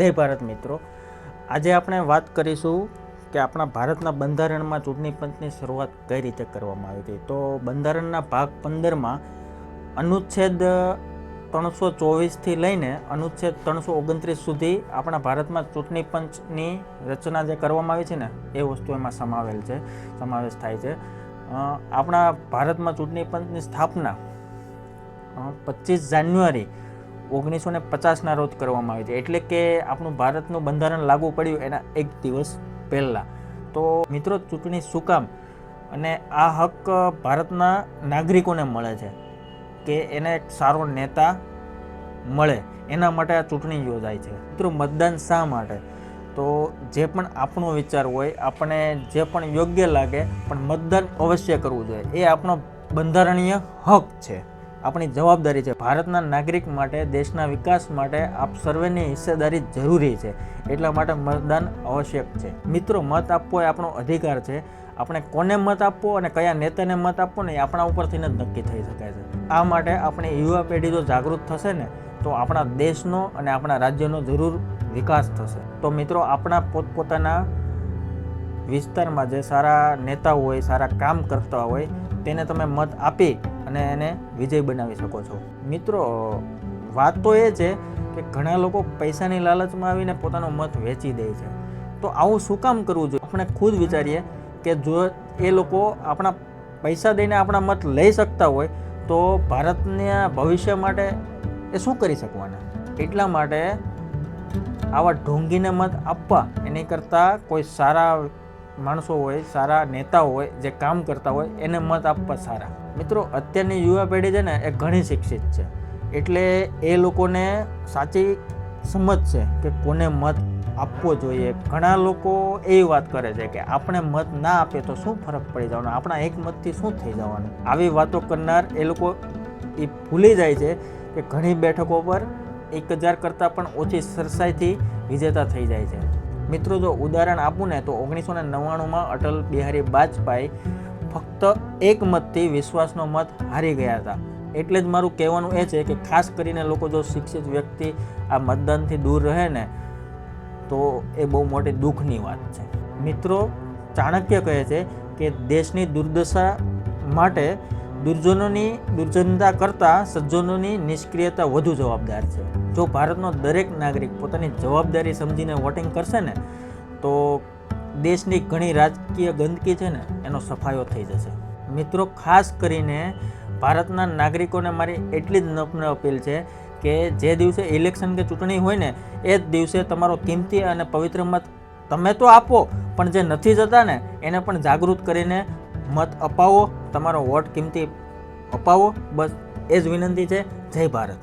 જય ભારત મિત્રો. આજે આપણે વાત કરીશું કે આપણા ભારતના બંધારણમાં ચૂંટણી પંચની શરૂઆત કઈ રીતે કરવામાં આવી હતી. તો બંધારણના ભાગ પંદરમાં અનુચ્છેદ ત્રણસો ચોવીસથી લઈને અનુચ્છેદ ત્રણસો ઓગણત્રીસ સુધી આપણા ભારતમાં ચૂંટણી પંચની રચના જે કરવામાં આવી છે ને, એ વસ્તુ એમાં સમાવેલ છે, સમાવેશ થાય છે. આપણા ભારતમાં ચૂંટણી પંચની સ્થાપના પચીસ જાન્યુઆરી ઓગણીસો ને પચાસના રોજ કરવામાં આવી હતી. એટલે કે આપણું ભારતનું બંધારણ લાગુ પડ્યું એના એક દિવસ પહેલાં. તો મિત્રો, ચૂંટણી શું કામ? અને આ હક ભારતના નાગરિકોને મળે છે કે એને એક સારો નેતા મળે, એના માટે આ ચૂંટણી યોજાય છે. મિત્રો, મતદાન શા માટે? તો જે પણ આપણો વિચાર હોય, આપણે જે પણ યોગ્ય લાગે, પણ મતદાન અવશ્ય કરવું જોઈએ. એ આપણો બંધારણીય હક છે. આપણી જવાબદારી છે. ભારતના નાગરિક માટે, દેશના વિકાસ માટે આપ સર્વેની હિસ્સેદારી જરૂરી છે. એટલા માટે મતદાન આવશ્યક છે. મિત્રો, મત આપવો એ આપણો અધિકાર છે. આપણે કોને મત આપવો અને કયા નેતાને મત આપવો ને એ આપણા ઉપરથી જ નક્કી થઈ શકાય છે. આ માટે આપણી યુવા પેઢી જો જાગૃત થશે ને, તો આપણા દેશનો અને આપણા રાજ્યનો જરૂર વિકાસ થશે. તો મિત્રો, આપણા પોતપોતાના વિસ્તારમાં જે સારા નેતા હોય, સારા કામ કરતા હોય, તેને તમે મત આપી અને એને વિજય બનાવી શકો છો. મિત્રો, વાત તો એ છે કે ઘણા લોકો પૈસાની લાલચમાં આવીને પોતાનો મત વેચી દે છે. તો આવું શું કામ કરવું જોઈએ? આપણે ખુદ વિચારીએ કે જો એ લોકો આપણા પૈસા દઈને આપણા મત લઈ શકતા હોય, તો ભારતના ભવિષ્ય માટે એ શું કરી શકવાના? એટલા માટે આવા ઢોંગીને મત આપવા. એની કરતાં કોઈ સારા માણસો હોય, સારા નેતા હોય, જે કામ કરતા હોય, એને મત આપવા સારા. મિત્રો, અત્યારની યુવા પેઢી છે ને, એ ઘણી શિક્ષિત છે. એટલે એ લોકોને સાચી સમજ છે કે કોને મત આપવો જોઈએ. ઘણા લોકો એ વાત કરે છે કે આપણે મત ના આપીએ તો શું ફરક પડી જવાનો? આપણા એક મતથી શું થઈ જવાનું? આવી વાતો કરનાર એ લોકો એ ભૂલી જાય છે કે ઘણી બેઠકો પર એક હજાર કરતાં પણ ઓછી સરસાઈથી વિજેતા થઈ જાય છે. મિત્રો, જો ઉદાહરણ આપું ને, તો ઓગણીસો ને નવ્વાણુંમાં અટલ બિહારી વાજપેયી ફક્ત એક મતથી વિશ્વાસનો મત હારી ગયા હતા. એટલે જ મારું કહેવાનું એ છે કે ખાસ કરીને લોકો જો શિક્ષિત વ્યક્તિ આ મતદાનથી દૂર રહે ને, તો એ બહુ મોટી દુઃખની વાત છે. મિત્રો, ચાણક્ય કહે છે કે દેશની દુર્દશા માટે દુર્જનોની દુર્જનતા કરતાં સજ્જનોની નિષ્ક્રિયતા વધુ જવાબદાર છે. જો ભારતનો દરેક નાગરિક પોતાની જવાબદારી સમજીને વોટિંગ કરશે ને, તો દેશની ઘણી રાજકીય ગંદકી છે ને, એનો સફાયો થઈ જશે. મિત્રો, ખાસ કરીને ભારતના નાગરિકોને મારી એટલી જ નમ્ર અપીલ છે કે જે દિવસે ઇલેક્શન કે ચૂંટણી હોય ને, એ જ દિવસે તમારો કિંમતી અને પવિત્ર મત તમે તો આપો, પણ જે નથી જતા ને, એને પણ જાગૃત કરીને મત અપાવો તમારો વોટ કિંમતી અપાવો. બસ એ જ વિનંતી છે. જય ભારત.